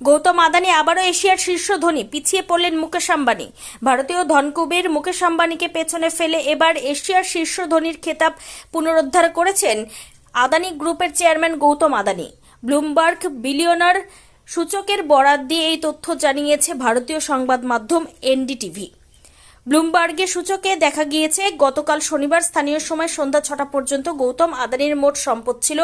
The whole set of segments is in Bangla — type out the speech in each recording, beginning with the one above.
গৌতম আদানি আবারও এশিয়ার শীর্ষ ধনী পিছিয়ে পড়লেন মুকেশ আম্বানি। ভারতীয় ধনকুবের মুকেশ আম্বানিকে পেছনে ফেলে এবার এশিয়ার শীর্ষ ধনীর খেতাব পুনরুদ্ধার করেছেন আদানি গ্রুপের chairman Gautam Adani. Bloomberg billionaire সূচকের বরাদ দিয়ে এই তথ্য জানিয়েছে ভারতীয় সংবাদ মাধ্যম এনডিটিভি। ব্লুমবার্গের সূচকে দেখা গিয়েছে, গতকাল শনিবার স্থানীয় সময় সন্ধ্যা ছটা পর্যন্ত গৌতম আদানির মোট সম্পদ ছিল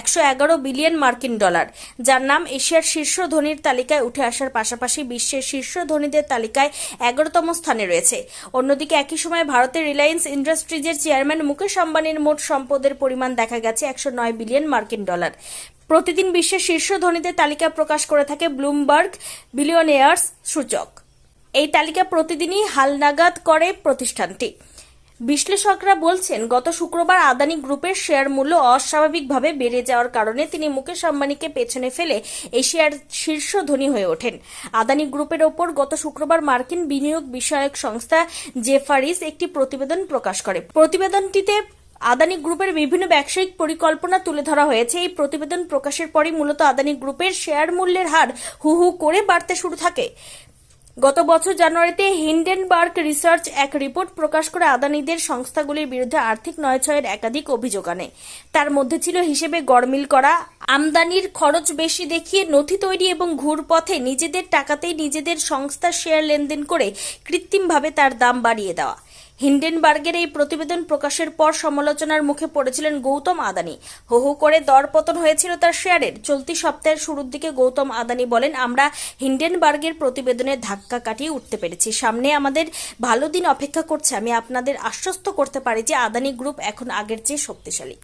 একশো এগারো বিলিয়ন মার্কিন ডলার, যার নাম এশিয়ার শীর্ষ ধনীর তালিকায় উঠে আসার পাশাপাশি বিশ্বের শীর্ষ ধনীদের তালিকায় এগারোতম স্থানে রয়েছে। অন্যদিকে একই সময় ভারতের রিলায়েন্স ইন্ডাস্ট্রিজের চেয়ারম্যান মুকেশ আম্বানির মোট সম্পদের পরিমাণ দেখা গেছে একশো নয় বিলিয়ন মার্কিন ডলার। প্রতিদিন বিশ্বের শীর্ষ ধনীদের তালিকা প্রকাশ করে থাকে ব্লুমবার্গ বিলিয়নেয়ার্স সূচক। এই তালিকা প্রতিদিনই হালনাগাদ করে প্রতিষ্ঠানটি। বিশ্লেষকরা বলছেন, গত শুক্রবার আদানি গ্রুপের শেয়ার মূল্য অস্বাভাবিকভাবে বেড়ে যাওয়ার কারণে তিনি মুকেশ আম্বানিকে পেছনে ফেলে এশিয়ার শীর্ষ ধনী হয়ে ওঠেন। আদানি গ্রুপের ওপর গত শুক্রবার মার্কিন বিনিয়োগ বিষয়ক সংস্থা জেফারিস একটি প্রতিবেদন প্রকাশ করে। প্রতিবেদনটিতে আদানি গ্রুপের বিভিন্ন ব্যবসায়িক পরিকল্পনা তুলে ধরা হয়েছে। এই প্রতিবেদন প্রকাশের পরই মূলত আদানি গ্রুপের শেয়ার মূল্যের হার হু হু করে বাড়তে শুরু থাকে। গত বছর জানুয়ারিতে হিন্ডেনবার্গ রিসার্চ এক রিপোর্ট প্রকাশ করে আদানিদের সংস্থাগুলির বিরুদ্ধে আর্থিক নয়ছয়ের একাধিক অভিযোগ আনে। তার মধ্যে ছিল হিসেবে গড়মিল করা, আমদানির খরচ বেশি দেখিয়ে নথি তৈরি এবং ঘুর পথে নিজেদের টাকাতেই নিজেদের সংস্থার শেয়ার লেনদেন করে কৃত্রিমভাবে তার দাম বাড়িয়ে দেওয়া। হিন্ডেনবার্গের এই প্রতিবেদন প্রকাশের পর সমালোচনার মুখে পড়েছিলেন গৌতম আদানি। হো হো করে দরপতন হয়েছিল তার শেয়ারের। চলতি সপ্তাহের শুরুর দিকে গৌতম আদানি বলেন, আমরা হিন্ডেনবার্গের প্রতিবেদনে ধাক্কা কাটিয়ে উঠতে পেরেছি। সামনে আমাদের ভালো দিন অপেক্ষা করছে। আমি আপনাদের আশ্বস্ত করতে পারি যে আদানি গ্রুপ এখন আগের চেয়ে শক্তিশালী।